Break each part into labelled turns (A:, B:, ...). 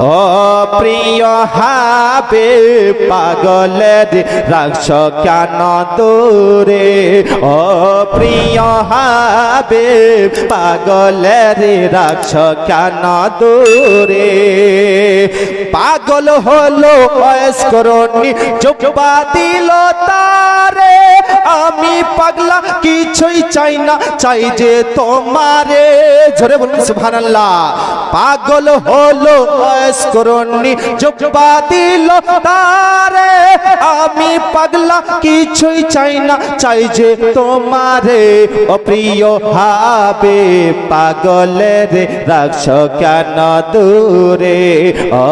A: ও প্রিয় হাবে, পাগলের রাখছ কেন দূরে? ও প্রিয় হাবে, পাগলের রাখছ কেন দূরে? পাগল হলো বয়স্করণী জোবা দিল তারে। পাগলা, কিছুই চাই না, চাই যে তোমারে। জোরে বলুন, সুবহানাল্লাহ। পাগল হলো বয়স্করণী জোবা দিল তারে। আমি পাগলা, কিছুই চাই না, চাই যে তোমারে। ও প্রিয় হাবে, পাগলের রাখছ কেন দূরে? ও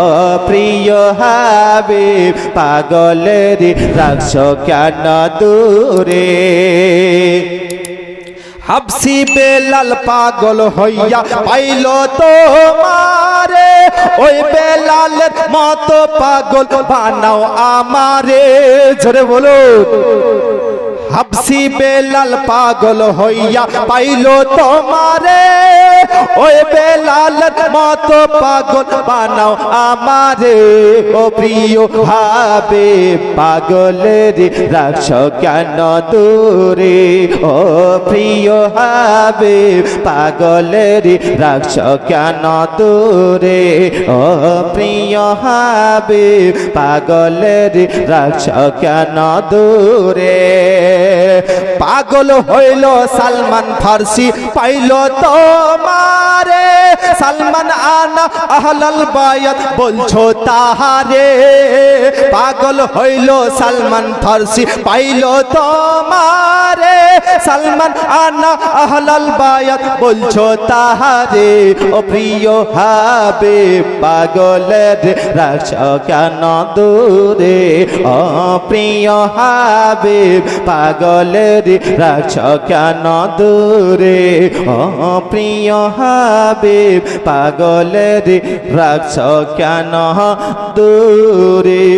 A: প্রিয় হাবে, পাগলের রাখছ কেন দূরে? হাবসি বেলাল পাগল হইয়া পাইল তো মারে ওই বেলালের মতো পাগল বানাও আমারে। ঝরে বলো হাবসি বেলাল পাগল হইয়া পাইল তোমারে। ওই বেলালের মতো পাগল বানাও আমারে। ও প্রিয় হাবে পাগলের রাখছ কেন দূরে? ও প্রিয় হাবে পাগলের রাখছ কেন দূরে? ও প্রিয় হাবে পাগলের রাখছ কেন দূরে? পাগল হইল সালমান ফার্সি, পাইল তোমারে। সালমান আনা আহলাল বায়াত, বলছো তাহারে। পাগল হইল সালমান ফার্সি, পাইল তোমারে। সালমান আনা আহলাল বায়াত বলছো তাহারে, ও প্রিয় হাবে পাগলের রাখছ কেন দূরে? ও প্রিয় হাবে পাগলের রাখছ কেন দূরে? ও প্রিয় হাবে পাগলের রাখছ কেন দূরে?